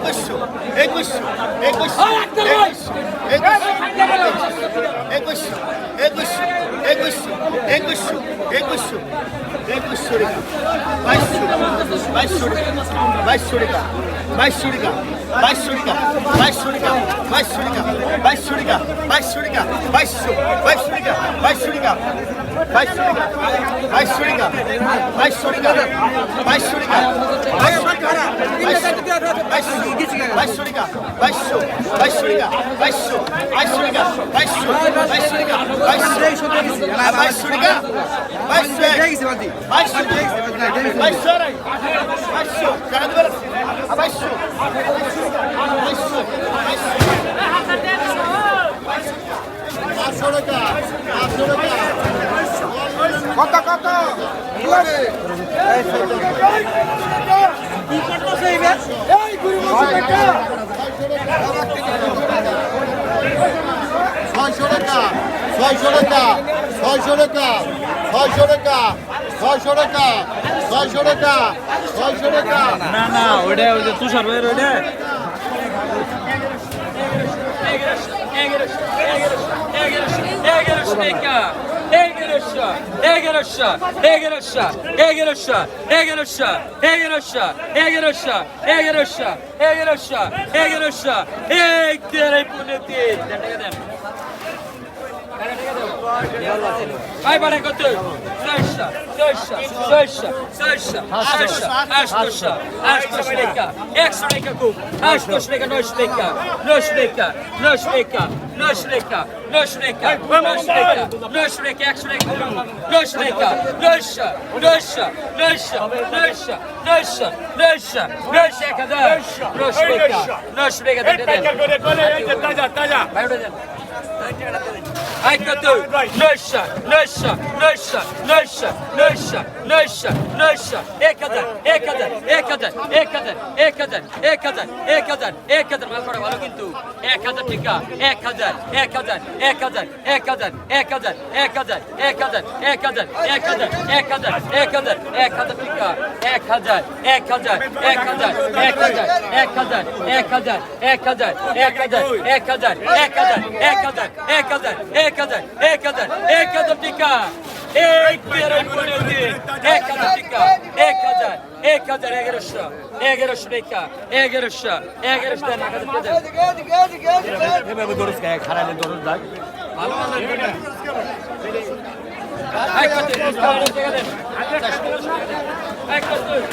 একুশশো একুশশো একুশশো একুশশো একুশশো একুশশো একুশশো একুশশো একুশশো রেখা বাইশশো বাইশশো রেখা বাইশশো রেখা বাইশশো রেখা বাইশশো রেখা বাইশশো রেখা বাইশশো রেখা বাইশশো রেখা বাইশশো রেখা বাইশশো বাইশশো রেখা বাইশশো রেখা বাইশশো রেখা বাইশশো রেখা বাইশশো রেখা বাইশশো রেখা বাইশশো রেখা বাইশশো টাকা বাইশশো বাইশশো টাকা বাইশশো বাইশশো টাকা বাইশশো বাইশশো টাকা বাইশশো বাইশশো টাকা বাইশশো বাইশশো বাইশশো বাইশশো বাইশশো বাইশশো কত কত ছয়শো টাকা ছয়শো টাকা ছয়শো টাকা ছয়শো টাকা ছয়শো টাকা ছয়শো টাকা ছয়শো টাকা না না ওইটা ওই যে তুষার ভাইয়ের ওইটা Egerosha, Egerosha, Egerosha, Egerosha, Egerosha, Egerosha, Egerosha, Egerosha, Egerosha, Egerosha, Ektere puneti. Vai para কত? Sasha, Sasha, Sasha, Sasha, Sasha, Kaybara götür. Sörşa, sörşa, sörşa, sörşa, aşkoşa, aşkoşa, aşkoş reka, ekşo reka kum, aşkoş reka, noş reka, noş reka, noş reka, noş reka, noş reka, noş reka, noş reka, ekşo reka kum, noş reka, noşa, noşa, noşa, noşa, noşa, noşa, noşa kadar, noş reka, noş reka kadar. Hep tekrar böyle böyle, hadi taca, taca. Hayır, hayır. কিন্তু এক হাজার টিকা এক হাজার এক হাজার এক হাজার এক হাজার এক হাজার এক হাজার এক হাজার এক হাজার এক হাজার এক হাজার এক হাজার এক হাজার টিকা এক হাজার এক হাজার এক হাজার এক হাজার এক হাজার এক হাজার এক হাজার এক হাজার এক হাজার एक कदम एक कदम एक कदम टिका एक मेरे बुनियादी एक कदम टिका एक कदम एक कदम एक रुश एक रुश टिका एक रुश एक रुश देना कदम कदम hemen bu doğru kaya karayla doğru da Ek kadın, ek kadın, ek kadın. Ek kadın.